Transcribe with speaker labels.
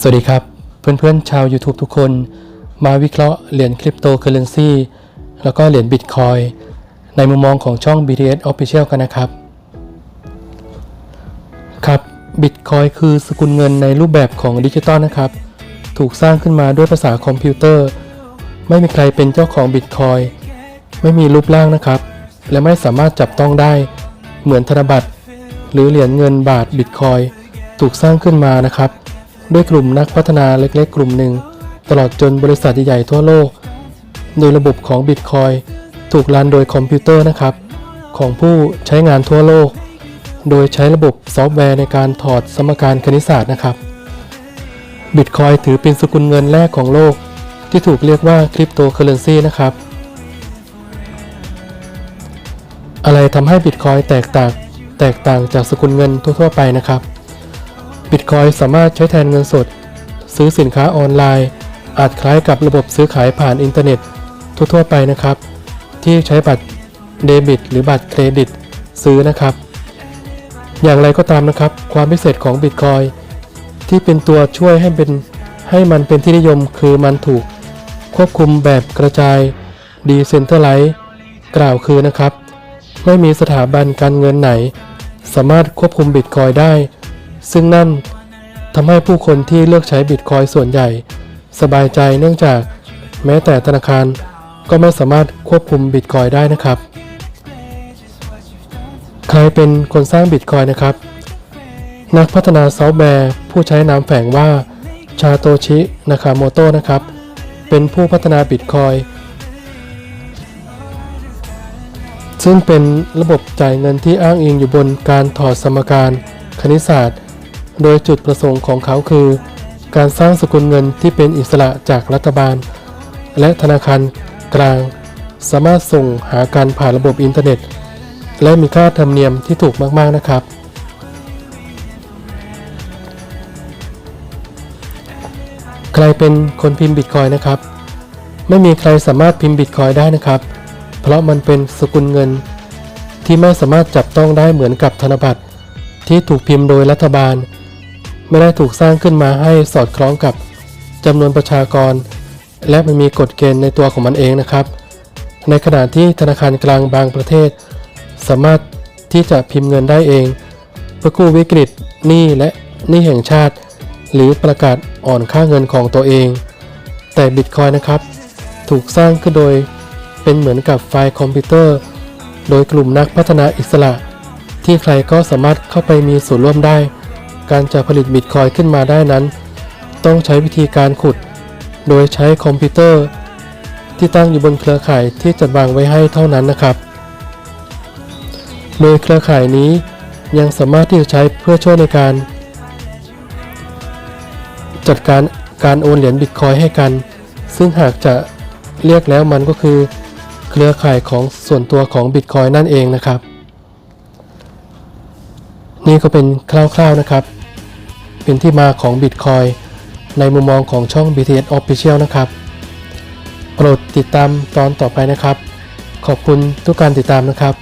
Speaker 1: สวัสดีครับ เพื่อนๆ ชาว YouTube ทุกคน มาวิเคราะห์เหรียญคริปโตเคอเรนซีแล้วก็เหรียญบิตคอยในมุมมองของช่อง BTS Official กันนะครับ ครับบิตคอยคือสกุลเงินในรูปแบบของดิจิตอลนะครับ ถูกสร้างขึ้นมาด้วยภาษาคอมพิวเตอร์ ไม่มีใครเป็นเจ้าของบิตคอยไม่มีรูปร่างนะครับ และไม่สามารถจับต้องได้ เหมือนธนบัตรหรือเหรียญเงินบาทบิตคอยถูกสร้างขึ้นมานะครับ ด้วยกลุ่มนักพัฒนาเล็กๆ กลุ่มหนึ่ง ตลอดจนบริษัทใหญ่ๆทั่วโลก โดยระบบของบิตคอยถูกรันโดยคอมพิวเตอร์นะครับ ของผู้ใช้งานทั่วโลก โดยใช้ระบบซอฟต์แวร์ในการถอดสมการคณิตศาสตร์นะครับบิตคอยถือเป็นสกุลเงินแรกของโลก ที่ถูกเรียกว่าคริปโตเคอเรนซีนะครับ อะไรทำให้บิตคอยแตกต่างแตกต่างจากสกุลเงินทั่วๆไปนะครับ บิตคอยสามารถใช้แทนเงินสด ซื้อสินค้าออนไลน์ อาจคล้ายกับระบบซื้อขายผ่านอินเทอร์เน็ต ทั่วๆไปนะครับ ที่ใช้บัตรเดบิต หรือบัตรเครดิต ซื้อนะครับ อย่างไรก็ตามนะครับ ความพิเศษของบิตคอยที่เป็นตัวช่วยให้เป็นให้มันเป็นที่นิยมคือมันถูกควบคุมแบบกระจายดีเซนเตอร์ไลท์กล่าวคือนะครับ ไม่มีสถาบันการเงินไหน สามารถควบคุมบิตคอยได้ ซึ่งนั่นทำให้ผู้คนที่เลือกใช้บิตคอยส่วนใหญ่ สบายใจเนื่องจากแม้แต่ธนาคารก็ไม่สามารถควบคุมบิตคอยได้นะครับ ใครเป็นคนสร้างบิตคอยนะครับ นักพัฒนาซอฟต์แวร์ผู้ใช้นามแฝงว่าชาโตชินาคาโมโตะนะครับ เป็นผู้พัฒนาบิตคอยซึ่งเป็นระบบจ่ายเงินที่อ้างอิงอยู่บนการถอดสมการคณิตศาสตร์ โดยจุดประสงค์ของเขาคือ การสร้างสกุลเงินที่เป็นอิสระจากรัฐบาล และธนาคารกลาง สามารถส่งหาการผ่านระบบอินเทอร์เน็ต และมีค่าธรรมเนียมที่ถูกมาก ๆ นะครับ ใครเป็นคนพิมพ์บิตคอยนะครับ ไม่มีใครสามารถพิมพ์บิตคอยได้นะครับ เพราะมันเป็นสกุลเงินที่ไม่สามารถจับต้องได้เหมือนกับธนบัตรที่ถูกพิมพ์โดยรัฐบาล ไม่ได้ถูกสร้างขึ้นมาให้สอดคล้องกับจำนวนประชากร และมันมีกฎเกณฑ์ในตัวของมันเองนะครับ ในขณะที่ธนาคารกลางบางประเทศ สามารถที่จะพิมพ์เงินได้เอง เพื่อกู้วิกฤตหนี้และหนี้แห่งชาติ หรือประกาศอ่อนค่าเงินของตัวเอง แต่บิตคอยนะครับ ถูกสร้างขึ้นโดยเป็นเหมือนกับไฟล์คอมพิวเตอร์ โดยกลุ่มนักพัฒนาอิสระ ที่ใครก็สามารถเข้าไปมีส่วนร่วมได้ การจะผลิตบิตคอยขึ้นมาได้นั้น ต้องใช้วิธีการขุด โดยใช้คอมพิวเตอร์ ที่ตั้งอยู่บนเครือข่ายที่จัดวางไว้ให้เท่านั้นนะครับ โดยเครือข่ายนี้ยังสามารถที่จะใช้เพื่อช่วยในการ จัดการการโอนเหรียญบิตคอยให้กัน ซึ่งหากจะเรียกแล้วมันก็คือ เครือข่ายของส่วนตัวของบิตคอยนั่นเองนะครับ นี่ก็เป็นคร่าวๆนะครับ เป็นที่มาของบิตคอยในมุมมองของช่อง BTS Official นะครับ โปรดติดตามตอนต่อไปนะครับ ขอบคุณทุกการติดตามนะครับ